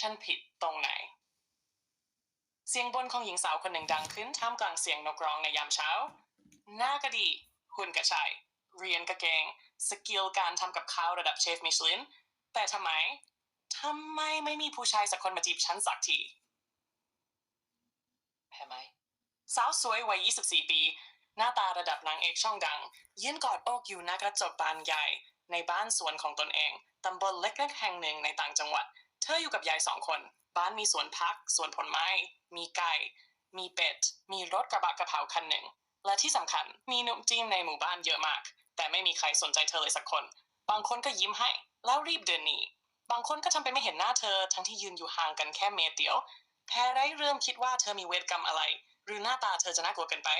ฉันผิดตรงไหน เสียงบนของหญิงสาวคนหนึ่งดังขึ้นท่ามกลางเสียงนกร้องในยามเช้า หน้าก็ดี หุ่นกระชัยเรียนกระเกง สกิลการทำกับข้าวระดับเชฟมิชลิน แต่ทำไมทำไมไม่มีผู้ชายสักคนมาจีบฉันสักทีแพ้ไหม สาวสวยวัย 24 ปี หน้าตาระดับนางเอกช่องดัง ยืนกอดอกอยู่หน้ากระจกบานใหญ่ ในบ้านสวนของตนเอง ตำบลเล็กๆแห่งหนึ่งในต่างจังหวัด เธออยู่กับยายสองคน บ้านมีสวนพัก สวนผลไม้ มีไก่ มีเป็ด มีรถกระบะกระเพราคันหนึ่ง และที่สำคัญมีหนุ่มจีนในหมู่บ้านเยอะมาก แต่ไม่มีใครสนใจเธอเลยสักคน บางคนก็ยิ้มให้ แล้วรีบเดินหนี บางคนก็ทำเป็นไม่เห็นหน้าเธอ ทั้งที่ยืนอยู่ห่างกันแค่เมตรเดียว แพรได้เริ่มคิดว่าเธอมีเวรกรรมอะไร หรือหน้าตาเธอจะน่ากลัวเกินไป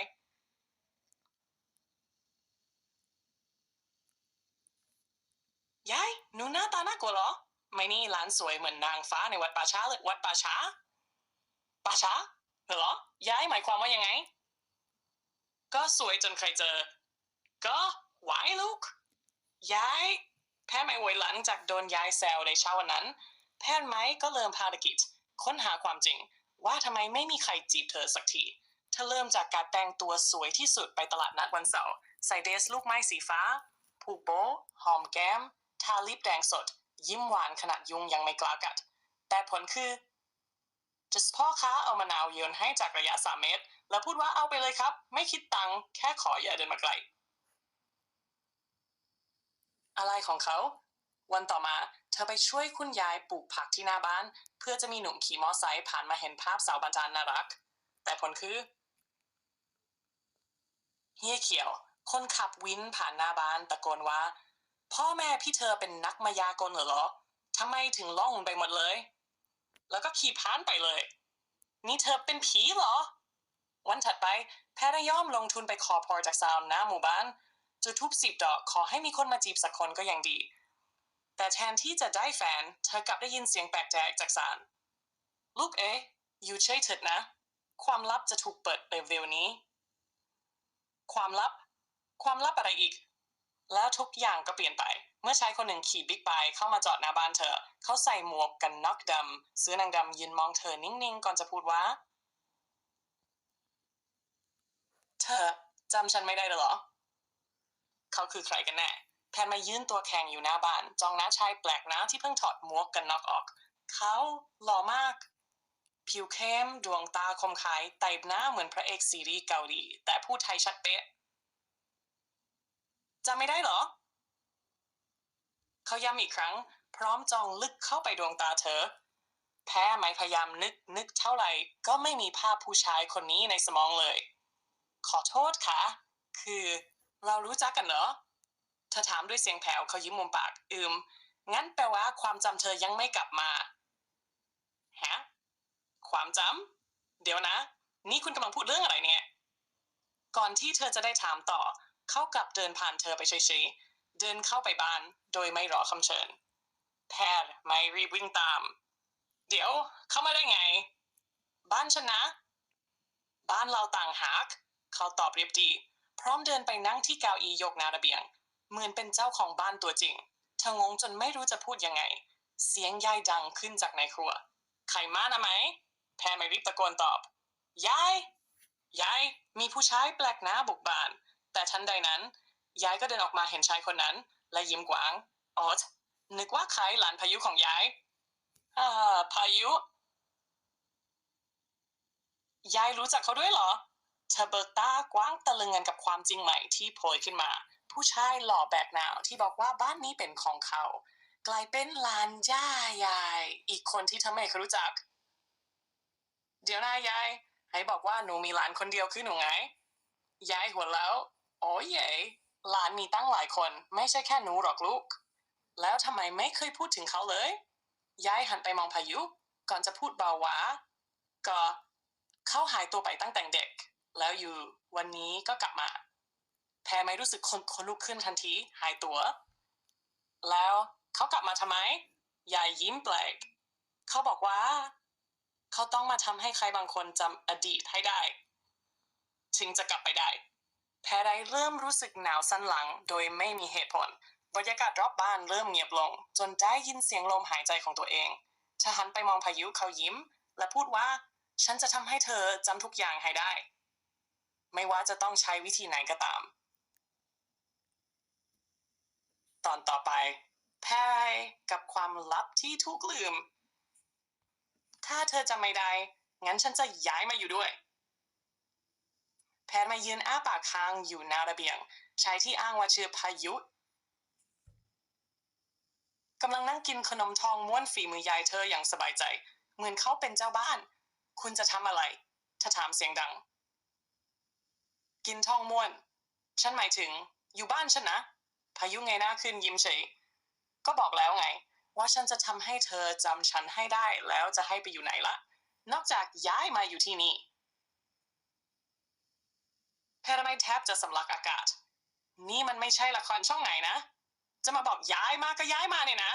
ยายหนูหน้าตาน่ากลัวเหรอ ไม่นี่หลานสวยเหมือนนางฟ้าในวัดป่าช้าเลยวัดป่าช้าป่าช้าเหรอยายหมายความว่ายังไง ก็สวยจนใครเจอ ก็ไหวลูกยายแพทย์ไม่ไหวหลังจากโดนย้ายแซวในเช้าวันนั้น แพทย์ไหมก็เริ่มภารกิจ ค้นหาความจริง ว่าทำไมไม่มีใครจีบเธอสักทีเธอเริ่มจากการแต่งตัวสวยที่สุดไปตลาดนัดวันเสาร์ใส่เดรสลูกไม้สีฟ้าผูกโบว์หอมแก้ม ทาลิปแดงสด ยิ้มหวานขนาดยุงยังไม่กล้ากัด แต่ผลคือ just พ่อค้าเอามะนาวโยนให้จากระยะ3เมตร แล้วพูดว่าเอาไปเลยครับ ไม่คิดตังค์แค่ขออย่าเดินมาไกล อะไรของเขา วันต่อมาเธอไปช่วยคุณยายปลูกผักที่หน้าบ้าน เพื่อจะมีหนุ่มขี่มอไซค์ผ่านมาเห็นภาพสาวบรรจานน่ารัก แต่ผลคือเฮียเขียว คนขับวินผ่านหน้าบ้านตะโกนว่า พ่อแม่พี่เธอเป็นนักมายากลเหรอทำไมถึงล่องไปหมดเลย แล้วก็ขี่ผ่านไปเลย นี่เธอเป็นผีเหรอ วันถัดไปแพทย์ย่อมลงทุนไปขอพรจากสาวหน้าหมู่บ้านจุดทูบสิบดอกขอให้มีคนมาจีบสักคนก็ยังดี แต่แทนที่จะได้แฟน เธอกลับได้ยินเสียงแปลกใจจากสารลูกเอ๋อยู่เฉยเถิดนะ ความลับจะถูกเปิดเร็วๆนี้ ความลับ ความลับอะไรอีก แล้วทุกอย่างก็เปลี่ยนไป เมื่อชายคนหนึ่งขี่บิ๊กไบค์เข้ามาจอดหน้าบ้านเธอ เขาใส่หมวกกันน็อกดำเสื้อนางดำยืนมองเธอนิ่งๆ ก่อนจะพูดว่า เธอจำฉันไม่ได้หรอ เขาคือใครกันแน่แทนมายื่นตัวแข็งอยู่หน้าบ้าน จ้องหน้าชายแปลกน้าที่เพิ่งถอดหมวกกันน็อกออก เขาหล่อมาก ผิวเข้ม ดวงตาคมคายไต่หน้าเหมือนพระเอกซีรีส์เกาหลีแต่พูดไทยชัดเป๊ะ จำไม่ได้เหรอ เขาย้ำอีกครั้ง พร้อมจองลึกเข้าไปดวงตาเธอ แพ้ไหมพยายามนึกนึกเท่าไหร่ก็ไม่มีภาพผู้ชายคนนี้ในสมองเลย ขอโทษค่ะ คือเรารู้จักกันเหรอเธอถามด้วยเสียงแผ่วเขายิ้มมุมปากอืม งั้นแปลว่าความจำเธอยังไม่กลับมาฮะความจำเดี๋ยวนะ นี่คุณกำลังพูดเรื่องอะไรเนี่ย ก่อนที่เธอจะได้ถามต่อ เขากลับเดินผ่านเธอไปเฉยๆ เดินเข้าไปบ้านโดยไม่รอคำเชิญ แพทย์ไม่รีบวิ่งตาม เดี๋ยวเข้ามาได้ไง บ้านฉันนะ บ้านเราต่างหากเขาตอบเรียบดี พร้อมเดินไปนั่งที่เก้าอี้ยกหนาระเบียง เหมือนเป็นเจ้าของบ้านตัวจริงเธองงจนไม่รู้จะพูดยังไง เสียงยายดังขึ้นจากในครัวไข่มานะไหม แพรไม่รีบตะโกนตอบ ยาย ยาย มีผู้ชายแปลกหน้าบุกบ้าน แต่ทันใดนั้น ยายก็เดินออกมาเห็นชายคนนั้น และยิ้มกว้างออดนึกว่าใครหลานพายุของยายอ่าพายุ ยายรู้จักเขาด้วยเหรอเธอเบิกตากว้างตะลึงเงินกับความจริงใหม่ที่โผล่ขึ้นมา ผู้ชายหล่อแบกหนาวที่บอกว่าบ้านนี้เป็นของเขา กลายเป็นหลานย่ายาย อีกคนที่เธอไม่เคยรู้จัก เดี๋ยวนายายให้บอกว่าหนูมีหลานคนเดียวคือหนูไงยายหัวแล้ว โอ้ยเย่หลานมีตั้งหลายคน ไม่ใช่แค่หนูหรอกลูก แล้วทำไมไม่เคยพูดถึงเขาเลย ยายหันไปมองพายุ ก่อนจะพูดเบาหวาก็เขาหายตัวไปตั้งแต่เด็ก แล้วอยู่วันนี้ก็กลับมา แพรไม่รู้สึกคนคนลุกขึ้นทันที หายตัว แล้วเขากลับมาทำไม ยายยิ้มแปลก เขาบอกว่า เขาต้องมาทำให้ใครบางคนจำอดีตให้ได้ ถึงจะกลับไปได้ แพรได้เริ่มรู้สึกหนาวสันหลังโดยไม่มีเหตุผล บรรยากาศรอบบ้านเริ่มเงียบลง จนได้ยินเสียงลมหายใจของตัวเองเธอหันไปมองพายุเขายิ้ม และพูดว่า ฉันจะทำให้เธอจำทุกอย่างให้ได้ ไม่ว่าจะต้องใช้วิธีไหนก็ตาม ตอนต่อไป แพ้กับความลับที่ถูกลืม ถ้าเธอจำไม่ได้ งั้นฉันจะย้ายมาอยู่ด้วย แพทย์มายืนอ้าปากค้างอยู่หน้าระเบียงชายที่อ้างว่าชื่อพายุกำลังนั่งกินขนมทองม้วนฝีมือยายเธออย่างสบายใจ เหมือนเขาเป็นเจ้าบ้าน คุณจะทำอะไรถ้าถามเสียงดัง กินทองม้วน ฉันหมายถึง อยู่บ้านฉันนะ พายุไงหน้าขึ้นยิ้มเฉย ก็บอกแล้วไง ว่าฉันจะทำให้เธอจำฉันให้ได้แล้วจะให้ไปอยู่ไหนละ นอกจากย้ายมาอยู่ที่นี่ แพรไมแทบจะสำลักอากาศ นี่มันไม่ใช่ละครช่องไหนนะ จะมาบอกย้ายมาก็ย้ายมาเนี่ยนะ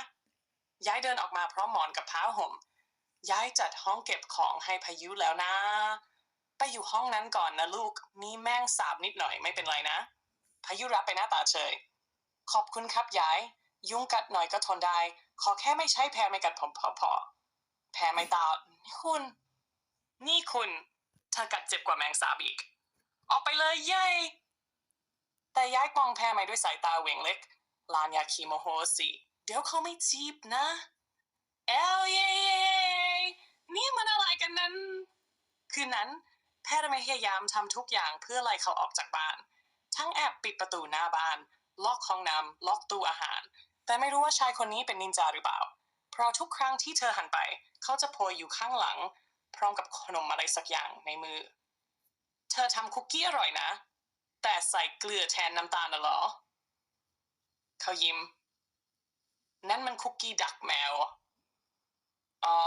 ย้ายเดินออกมาพร้อมหมอนกับผ้าห่ม ย้ายจัดห้องเก็บของให้พายุแล้วนะ ไปอยู่ห้องนั้นก่อนนะลูก มีแมงสาบนิดหน่อยไม่เป็นไรนะ พายุรับไปหน้าตาเฉย ขอบคุณครับย้าย ยุงกัดหน่อยก็ทนได้ ขอแค่ไม่ใช้แพรไม่กัดผมพอพอแพรไม่ตานี่คุณ นี่คุณเธอกัดเจ็บกว่าแมงสาบอีก ออกไปเลยเย้ยแต่ย้ายกองแพรมาด้วยสายตาเหวงเล็กลานยาคีโมโหสิเดี๋ยวเขาไม่จีบนะเอลเย้นี่มันอะไรกันนั้น คืนนั้น แพทย์ไม่พยายามทำทุกอย่างเพื่อไล่เขาออกจากบ้าน ทั้งแอบปิดประตูหน้าบ้าน ล็อกห้องน้ำล็อกตู้อาหาร แต่ไม่รู้ว่าชายคนนี้เป็นนินจาหรือเปล่า เพราะทุกครั้งที่เธอหันไป เขาจะโผล่อยู่ข้างหลัง พร้อมกับขนมอะไรสักอย่างในมือ เธอทำคุกกี้อร่อยนะ แต่ใส่เกลือแทนน้ำตาลน่ะหรอ เขายิ้ม นั่นมันคุกกี้ดักแมว อ๋อ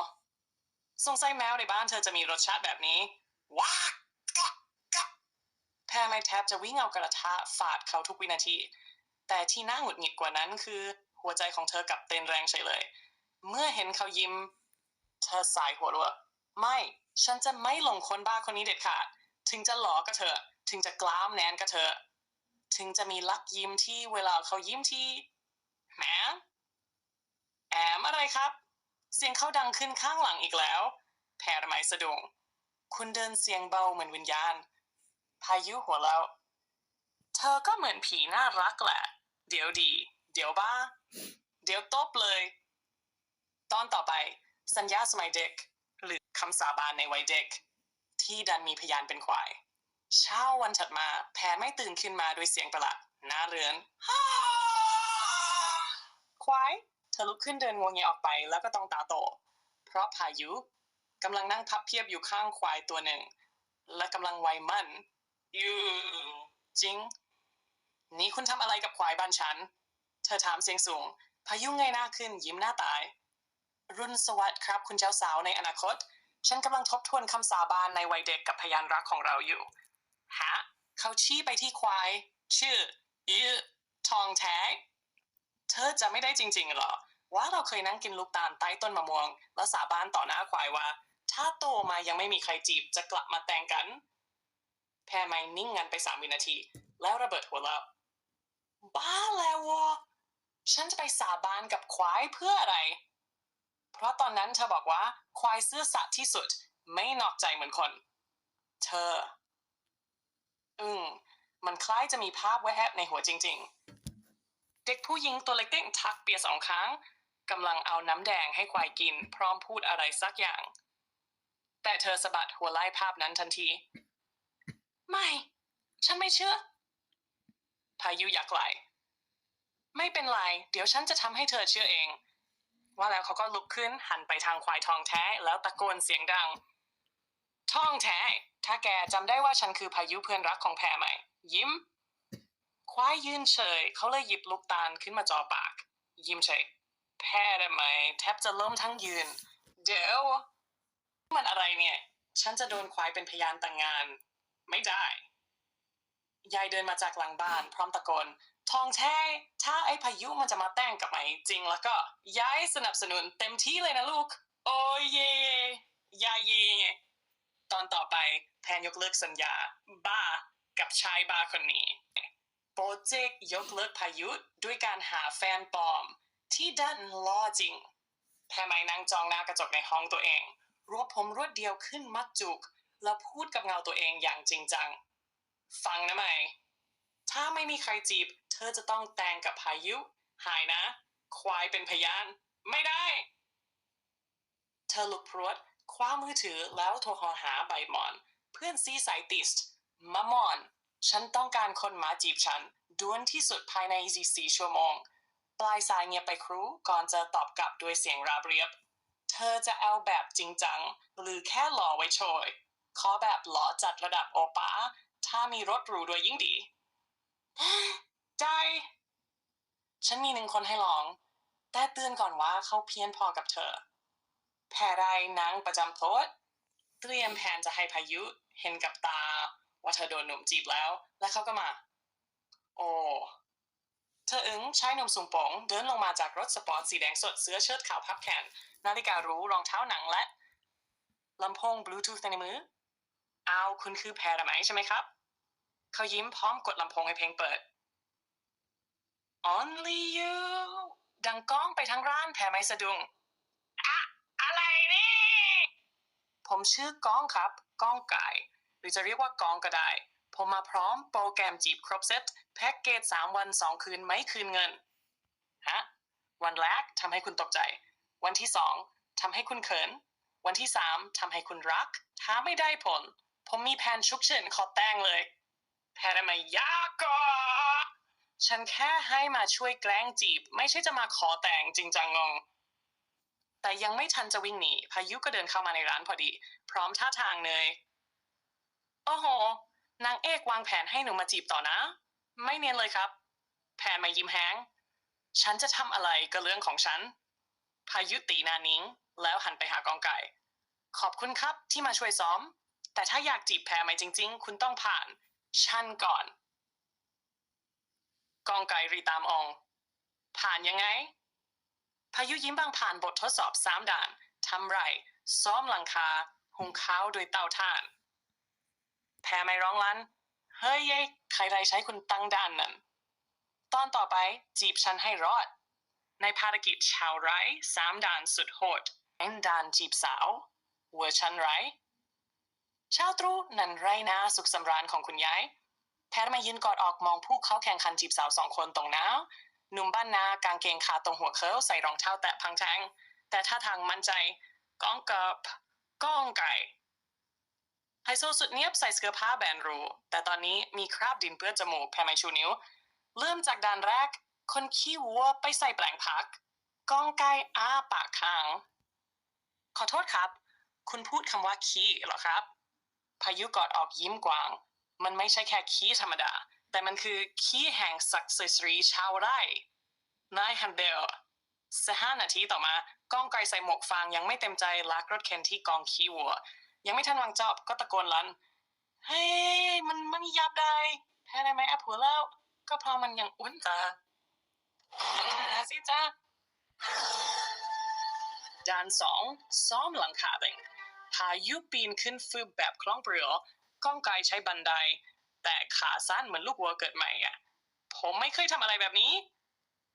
สงสัยแมวในบ้านเธอจะมีรสชาติแบบนี้ ว้ากกะกะแพรไม่แทบจะวิ่งเอากระทะฟาดเขาทุกวินาที แต่ที่น่าหงุดหงิดกว่านั้นคือ หัวใจของเธอกลับเต้นแรงเฉยเลย เมื่อเห็นเขายิ้ม เธอสายหัวรัวไม่ ฉันจะไม่หลงคนบ้าคนนี้เด็ดขาด ถึงจะหล่อก็เถอะ ถึงจะกล้ามแนนก็เถอะ ถึงจะมีลักยิ้มที่เวลาเขายิ้มที่แหมแอมอะไรครับ เสียงเขาดังขึ้นข้างหลังอีกแล้ว แพรไมสะดุ้งคุณเดินเสียงเบาเหมือนวิญญาณ พายุหัวเราะเธอก็เหมือนผีน่ารักแหละ เดี๋ยวดี เดี๋ยวบ้า เดี๋ยวตบเลย ตอนต่อไป สัญญาสมัยเด็ก หรือคำสาบานในวัยเด็ก ที่ดันมีพยานเป็นควาย เช้าวันถัดมาแพรไม่ตื่นขึ้นมาด้วยเสียงประหลาดหน้าเรือนควายเธอลุกขึ้นเดินงวงเงียออกไปแล้วก็ต้องตาโต เพราะพายุกำลังนั่งพับเพียบอยู่ข้างควายตัวหนึ่ง และกำลังไวมันอยู่จริง นี่คุณทำอะไรกับควายบ้านฉัน เธอถามเสียงสูง พายุเงยหน้าขึ้นยิ้มหน้าตาย รุ่นสวัสดิ์ครับ คุณเจ้าสาวในอนาคต ฉันกำลังทบทวนคำสาบานในวัยเด็กกับพยานรักของเราอยู่ ฮะ เขาชี้ไปที่ควาย ชื่อยือทองแท้เธอจะไม่ได้จริงๆหรอ ว่าเราเคยนั่งกินลูกตาลใต้ต้นมะม่วง แล้วสาบานต่อหน้าควายว่า ถ้าโตมายังไม่มีใครจีบจะกลับมาแต่งกัน แพรไม่นิ่งงันไปสามวินาที แล้วระเบิดหัวเราะบ้าแล้ววะฉันจะไปสาบานกับควายเพื่ออะไร เพราะตอนนั้นเธอบอกว่าควายซื่อสัตย์ที่สุด ไม่นอกใจเหมือนคน เธอ อืมมันคล้ายจะมีภาพแวบในหัวจริง ๆ เด็กผู้หญิงตัวเล็กๆทักเปียสองครั้งกำลังเอาน้ำแดงให้ควายกิน พร้อมพูดอะไรสักอย่าง แต่เธอสะบัดหัวไล่ภาพนั้นทันที ไม่ ฉันไม่เชื่อ พายุยักไหลไม่เป็นไร เดี๋ยวฉันจะทำให้เธอเชื่อเอง ว่าแล้วเขาก็ลุกขึ้นหันไปทางควายทองแท้ แล้วตะโกนเสียงดัง ทองแท้ ถ้าแกจำได้ว่าฉันคือพายุเพื่อนรักของแพรไหมยิ้ม ควายยืนเฉย เขาเลยหยิบลูกตาลขึ้นมาจ่อปาก ยิ้มเฉย แพ้ได้ไหม แทบจะล้มทั้งยืน เดี๋ยวมันอะไรเนี่ย ฉันจะโดนควายเป็นพยานแต่งงาน ไม่ได้ ยายเดินมาจากหลังบ้าน พร้อมตะโกนทองแท้ถ้าไอ้พายุมันจะมาแต่งกับไหมจริง แล้วก็ยายสนับสนุนเต็มที่เลยนะลูก โอ้ยเยยายเยตอนต่อไปแพนยกเลิกสัญญา บ้ากับชายบ้าคนนี้โปรเจกต์ยกเลิกพายุด้วยการหาแฟนปลอม ที่ดันล่อจริงแพรไหมนั่งจองหน้ากระจกในห้องตัวเองรวบผมรวดเดียวขึ้นมัดจุก แล้วพูดกับเงาตัวเองอย่างจริงจัง ฟังนะไหมถ้าไม่มีใครจีบ เธอจะต้องแต่งกับพายุ หายนะ ควายเป็นพยาน ไม่ได้ เธอลุกพรวดคว้ามือถือแล้วโทรหาใบมอน เพื่อนซีไซติสต์มามอน ฉันต้องการคนมาจีบฉันด่วนที่สุดภายใน 24 ชั่วโมง ปลายสายเงียบไปครูก่อนจะตอบกลับด้วยเสียงราบเรียบ เธอจะเอาแบบจริงจัง หรือแค่หล่อไว้โชยขอแบบหล่อจัดระดับโอป้า ถ้ามีรถหรูด้วยยิ่งดีได้ฉันมีหนึ่งคนให้ลอง แต่เตือนก่อนว่าเขาเพี้ยนพอกับเธอ แพรได้นางประจำโต๊ะเตรียมแผนจะให้พายุเห็นกับตา ว่าเธอโดนหนุ่มจีบแล้ว และเขาก็มา โอ้เธออึ้งชายหนุ่มสูงโปร่งเดินลงมาจากรถสปอร์ตสีแดงสดเสื้อเชิ้ตขาวพับแขน นาฬิการูรองเท้าหนังและลำโพงบลูทูธในมืออ้าวคุณคือแพรไหมใช่ไหมครับ เขายิ้มพร้อมกดลำโพงให้เพลงเปิด Only you ดังก้องไปทั้งร้านแพรไม่สะดุ้งอะอะไรนี่ ผมชื่อก้องครับ ก้องไก่ หรือจะเรียกว่าก้องก็ได้ ผมมาพร้อมโปรแกรมจีบครบเซตแพ็กเกจ3วัน2คืนไม่คืนเงิน ฮะ วันแรกทำให้คุณตกใจ วันที่2ทำให้คุณเขิน วันที่3ทำให้คุณรัก ถ้าไม่ได้ผล ผมมีแผนฉุกเฉินขอแต่งเลย แพรไมยากก็ฉันแค่ให้มาช่วยแกล้งจีบ ไม่ใช่จะมาขอแต่งจริงจังงง แต่ยังไม่ทันจะวิ่งหนีพายุก็เดินเข้ามาในร้านพอดี พร้อมท่าทางเนยโอ้โห นางเอกวางแผนให้หนูมาจีบต่อนะ ไม่เนียนเลยครับ แผนมายิ้มแห้ง ฉันจะทำอะไรก็เรื่องของฉัน พายุตีนานิ้งแล้วหันไปหากองไก่ ขอบคุณครับที่มาช่วยซ้อม แต่ถ้าอยากจีบแพรไหมจริง ๆ คุณต้องผ่าน ฉันก่อน กองไก่รีตามอง ผ่านยังไง พายุยิ้มบางผ่านบททดสอบสามด่านทำไร ซ้อมหลังคา หุงข้าวด้วยเตาถ่าน แพ้ไม่ร้องลันเฮ้ยเย้ใครไรใช้คุณตั้งด่านนั้นตอนต่อไปจีบฉันให้รอด ในภารกิจชาวไร้สามด่านสุดโหดเอ็นด่านจีบสาวเวอร์ชันไร ช้าตรู่นันไรนาสุขสำราญของคุณยายแพทย์มายืนกอดออกมองผู้เข้าแข่งขันจีบสาวสองคนตรงน้าหนุ่มบ้านนากางเกงขาตรงหัวเคิลใส่รองเท้าแตะพังแทงแต่ท่าทางมั่นใจก้องกับก้องไก่ไฮโซสุดเนียบใส่เสื้อผ้าแบรนด์รูแต่ตอนนี้มีคราบดินเปื้อนจมูกแพรไม่ชูนิ้ว เริ่มจากด่านแรก คนขี้วัวไปใส่แปลงผักก้องไก่อ้าปากค้าง ขอโทษครับ คุณพูดคำว่าขี้เหรอครับ พายุกอดออกยิ้มกว้าง มันไม่ใช่แค่ขี้ธรรมดา แต่มันคือขี้แห่งศักดิ์ศรีชาวไร่นายฮันเดลสห้านาทีต่อมา ก้องไกรใส่หมวกฟางยังไม่เต็มใจลากรถเข็นที่กองขี้วัว ยังไม่ทันวางจอบก็ตะโกนลั่นเฮ้ยมันมันยับได้แพ้ได้ไหมแอปหัวแล้ว ก็เพราะมันยังอ้วนจ้าหาสิจ้าด่านสองซ้อมหลังคาเอง พายุปีนขึ้นฟืบแบบคล่องเปลือก้องไกรใช้บันได แต่ขาสั้นเหมือนลูกวัวเกิดใหม่อะผมไม่เคยทำอะไรแบบนี้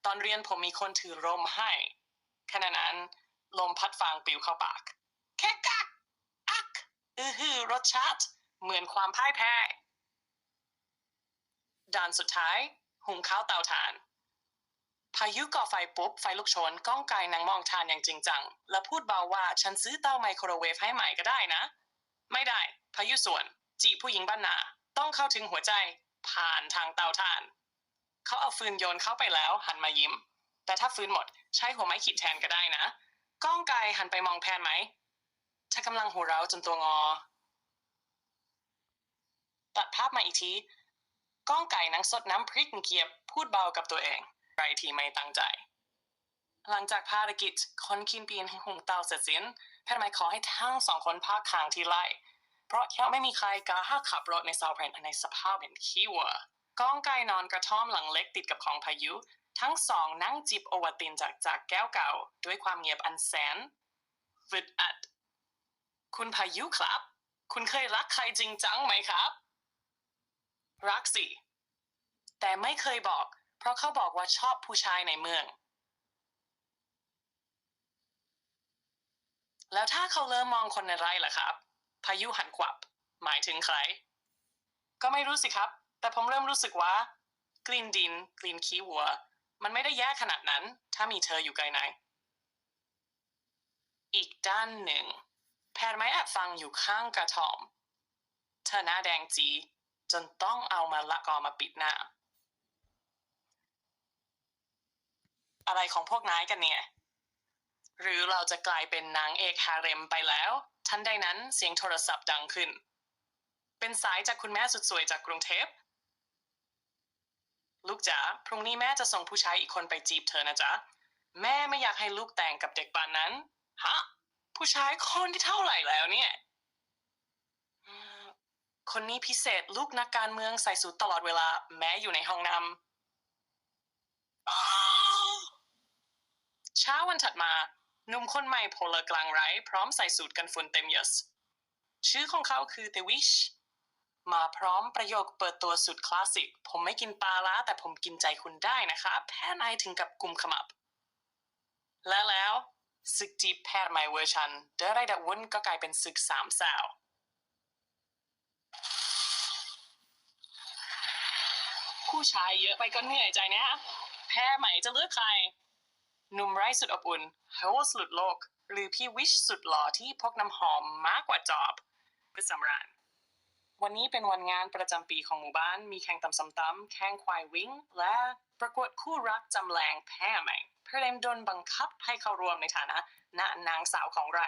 ตอนเรียนผมมีคนถือร่มให้ขณะนั้นลมพัดฟางปิวเข้าปาก แค่กักอัก อือฮือรสชาติ เหมือนความพ่ายแพ้ด่านสุดท้าย หุงข้าวเตาถ่าน พายุก่อไฟปุ๊บ ไฟลุกโชนก้องไกลนางมองทานอย่างจริงจัง และพูดเบาว่าฉันซื้อเตาไมโครเวฟให้ใหม่ก็ได้นะ ไม่ได้ พายุส่วน จีผู้หญิงบ้านนา ต้องเข้าถึงหัวใจ ผ่านทางเตาถ่าน เขาเอาฟืนโยนเข้าไปแล้ว หันมายิ้ม แต่ถ้าฟืนหมด ใช้หัวไม้ขีดแทนก็ได้นะ ก้องไกลหันไปมองแพนไหมถ้ากำลังหัวเราจนตัวงอตัดภาพมาอีกทีก้องไก่นังสดน้ำพริกเกียบพูดเบากับตัวเอง ไรที่ไม่ตั้งใจ หลังจากภารกิจคนกินปีนให้หุงเตาเสร็จสิ้นแพทย์หมายขอให้ทั้งสองคนพักค้างที่ไร่เพราะยังไม่มีใครกล้าขับรถในซาวเพรนในสภาพเป็นขี้วัวก้องไก่นอนกระท่อมหลังเล็กติดกับของพายุ ทั้งสองนั่งจิบโอวัตินจากจากแก้วเก่า ด้วยความเงียบอันแสนฟึดอัด คุณพายุครับ คุณเคยรักใครจริงจังไหมครับ รักสิ แต่ไม่เคยบอก เพราะเขาบอกว่าชอบผู้ชายในเมือง แล้วถ้าเขาเริ่มมองคนในไร่ล่ะครับ พายุหันขวับ หมายถึงใคร ก็ไม่รู้สิครับ แต่ผมเริ่มรู้สึกว่า กลิ่นดิน กลิ่นขี้วัว มันไม่ได้แย่ขนาดนั้น ถ้ามีเธออยู่ใกล้ไหนอีกด้านหนึ่ง แพทย์ไม้แอบฟังอยู่ข้างกระท่อมเธอหน้าแดงจี จนต้องเอามาละกอมาปิดหน้า อะไรของพวกนายกันเนี่ย หรือเราจะกลายเป็นนางเอกฮาเร็มไปแล้ว ทันใดนั้นเสียงโทรศัพท์ดังขึ้น เป็นสายจากคุณแม่สุดสวยจากกรุงเทพ ลูกจ๋า พรุ่งนี้แม่จะส่งผู้ชายอีกคนไปจีบเธอนะจ๊ะ แม่ไม่อยากให้ลูกแต่งกับเด็กปานนั้น ฮะ ผู้ชายคนที่เท่าไหร่แล้วเนี่ยคนนี้พิเศษลูกนักการเมืองใส่สูทตลอดเวลา แม้อยู่ในห้องน้ำอ้าว เช้าวันถัดมาหนุ่มคนใหม่โพลกลางไร้พร้อมใส่สูทกันฝุ่นเต็มยศชื่อของเขาคือเตวิชมาพร้อมประโยคเปิดตัวสุดคลาสสิก ผมไม่กินปลาล้าแต่ผมกินใจคุณได้นะคะแพ้นายถึงกับกุมขมับ และแล้วศึกจีบแพทย์ใหม่เวอร์ชันเดอะไรดักวุ่นก็กลายเป็นศึกสามสาวผู้ชายเยอะไปก็เหนื่อยใจนะฮะแพ้ใหม่จะเลือกใคร หนุ่มไร้สุดอบอุ่นเฮสุดโลก หรือพี่วิชสุดหล่อที่พกน้ำหอมมากกว่าจอบเพื่อสำราญวันนี้เป็นวันงานประจำปีของหมู่บ้าน มีแข่งตำส้มตำแข่งควายวิ่ง และประกวดคู่รักจำแรงแพ้ใหมเพรเลมโดนบังคับให้เข้าร่วมในฐานะนานางสาวของไร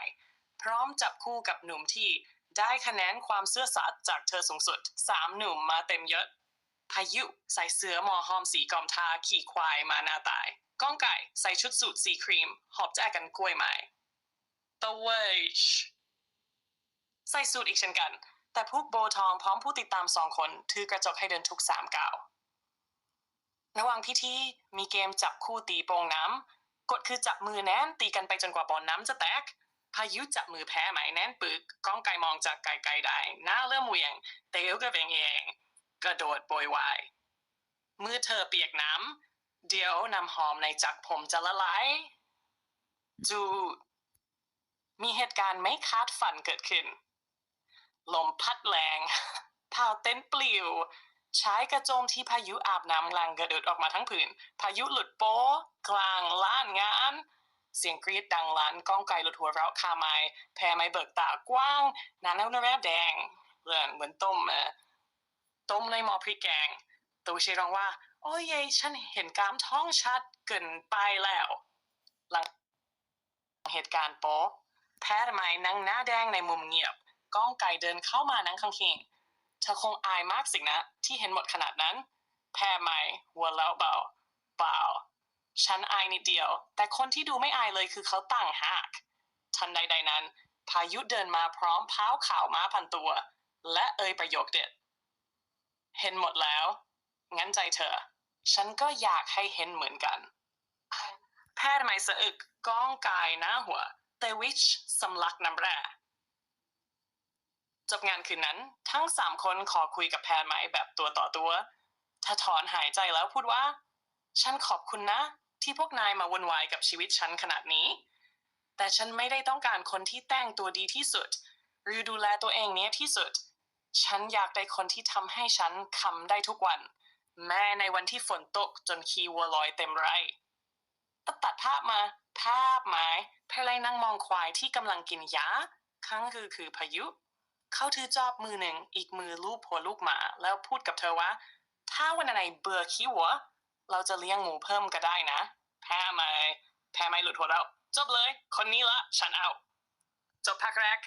พร้อมจับคู่กับหนุ่มที่ได้คะแนนความเสื้อสัตย์จากเธอสูงสุดสามหนุ่มมาเต็มยศ พายุใส่เสื้อหมอหอมสีกอมทาขี่ควายมาหน้าตายก้องไก่ใส่ชุดสูทสีครีม หอบแจกกันกล้วยไม้ตะเวชใส่สูทอีกเช่นกัน แต่พวกโบทองพร้อมผู้ติดตามสองคน ถือกระจกให้เดินทุกสามก้าวระหว่างพิธีมีเกมจับคู่ตีโป่งน้ำกฎคือจับมือแน่นตีกันไปจนกว่าบอลน้ำจะแตก พายุจับมือแพ้ไหมแน่นปึกก้องไก่มองจากไกลๆได้หน้าเริ่มเวียงเต๋วก็เป็นเอง กระโดดโบยวายเมื่อเธอเปียกน้ำเดี๋ยวน้ำหอมในจักผมจะละลายจูมีเหตุการณ์ไม่คาดฝันเกิดขึ้น ลมพัดแรงเผาเต็นปลิว ใช้กระโจมที่พายุอาบน้ำแรงกระเดิดออกมาทั้งผืน พายุหลุดโป๊กลางล้านงาน เสียงกรีดดังลั่นก้องไก่หลุดหัวเราะคาไม้แพ้ไม้เบิกตากว้าง นาแนวแนวแดงเหมือนเหมือนต้มเอ ต้มในหม้อพริกแกงตัวเชร้องว่า โอ้ยเยฉันเห็นกล้ามท้องชัดเกินไปแล้ว หลังเหตุการณ์โป๊ะแพทย์ไม้นั่งหน้าแดงในมุมเงียบ ก้องไก่เดินเข้ามานั่งข้างเคียงเธอคงอายมากสินะ ที่เห็นหมดขนาดนั้น แพ้ไหมหัวเราะเบาเปล่า ฉันอายนิดเดียว แต่คนที่ดูไม่อายเลยคือเขาตั้งหาก ทันใดๆนั้น พายุเดินมาพร้อมเท้าขาวม้าพันตัว และเอ่ยประโยคเด็ด เห็นหมดแล้ว งั้นใจเธอ ฉันก็อยากให้เห็นเหมือนกัน แพทย์ไม่สะอึกก้องกายหน้าหัว เตวิชสำลักน้ำแร่จบงานคืนนั้น ทั้งสามคนขอคุยกับแพทย์ไหมแบบตัวต่อตัวเธอถอนหายใจแล้วพูดว่า ฉันขอบคุณนะ ที่พวกนายมาวุ่นวายกับชีวิตฉันขนาดนี้ แต่ฉันไม่ได้ต้องการคนที่แต่งตัวดีที่สุด หรือดูแลตัวเองเนี้ยที่สุด ฉันอยากได้คนที่ทำให้ฉันคำได้ทุกวัน แม้ในวันที่ฝนตกจนขี้วัวลอยเต็มไร่ตัดตัดภาพมา ภาพหมายเพลนั่งมองควายที่กำลังกินหญ้าข้งคือคือพายุ เขาถือจอบมือหนึ่งอีกมือลูบหัวลูกหมา แล้วพูดกับเธอว่า ถ้าวันไหนเบื่อขี้วัว เราจะเลี้ยงหมูเพิ่มก็ได้นะ แพ้ไหมแพ้ไหมหลุดหัวแล้วจบเลย คนนี้ละ ฉันเอา จบภาคแรก